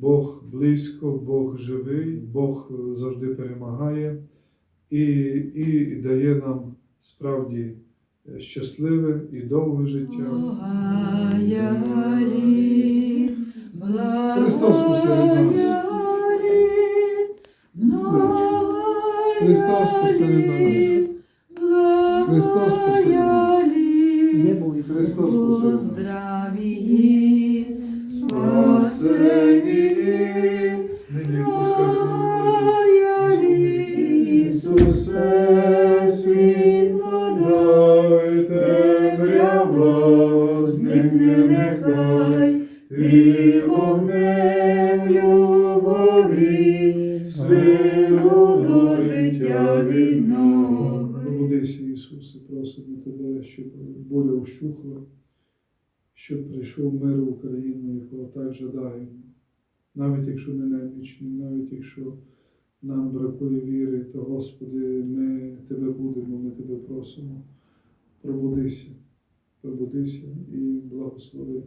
Бог близько, Бог живий, Бог завжди перемагає і, і дає нам справді щасливе і довге життя. Христос посеред нас. Христос посеред нас. Христос посеред нас. Христос посеред нас. Слава Ісусе, просимо Тебе, щоб буря ущухла, щоб прийшов мир в Україну, якого так жадаємо. Навіть якщо ми немічні, навіть якщо нам бракує віри, то Господи, ми Тебе будемо, ми Тебе просимо. Пробудися, пробудися і благослови,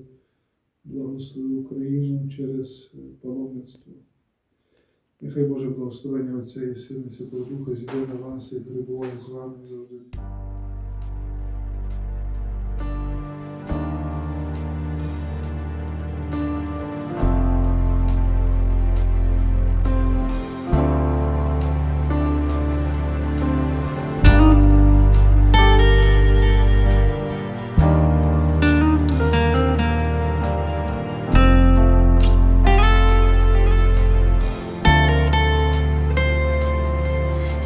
благослови Україну через паломництво. Нехай Боже благословення Отця і Сина Святого Духа зійде на вас і перебуває з вами завжди.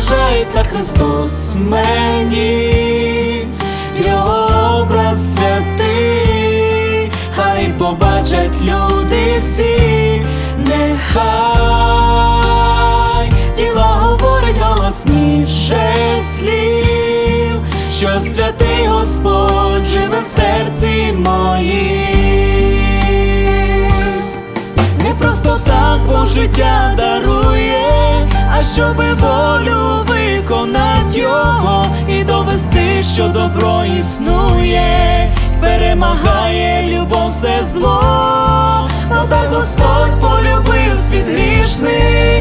відображається Христос мені, Його образ святий, хай побачать люди всі, нехай діла говорить голосніше слів, що святий Господь живе в серці моїм. Не просто так Бог життя дарує, а щоби волю виконать його і довести, що добро існує, перемагає любов все зло, бо так Господь полюбив світ грішний,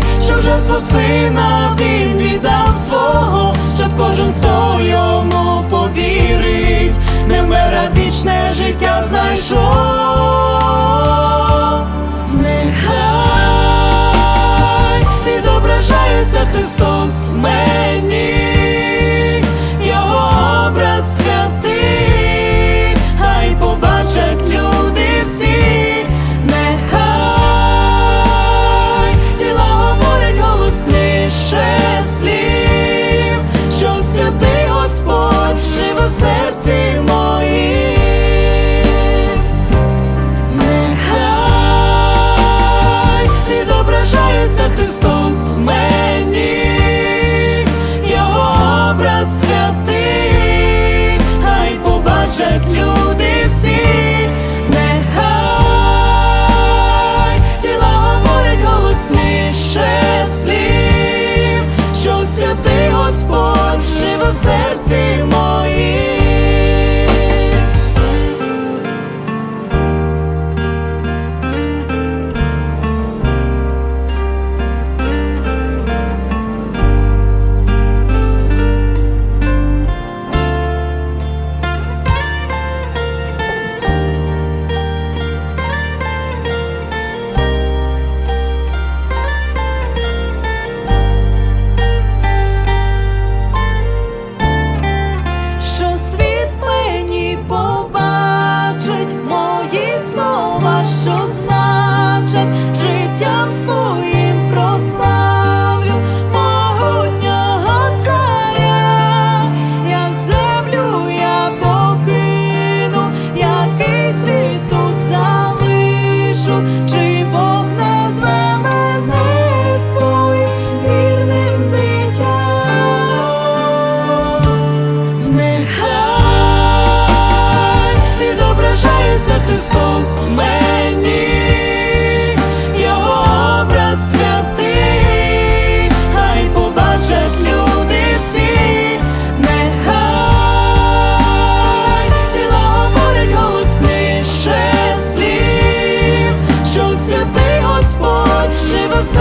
живо в серці.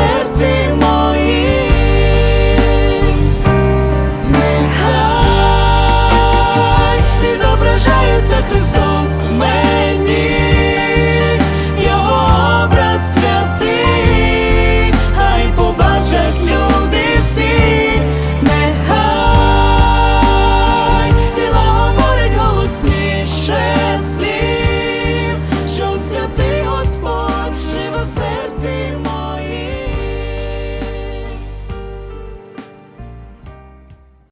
serce.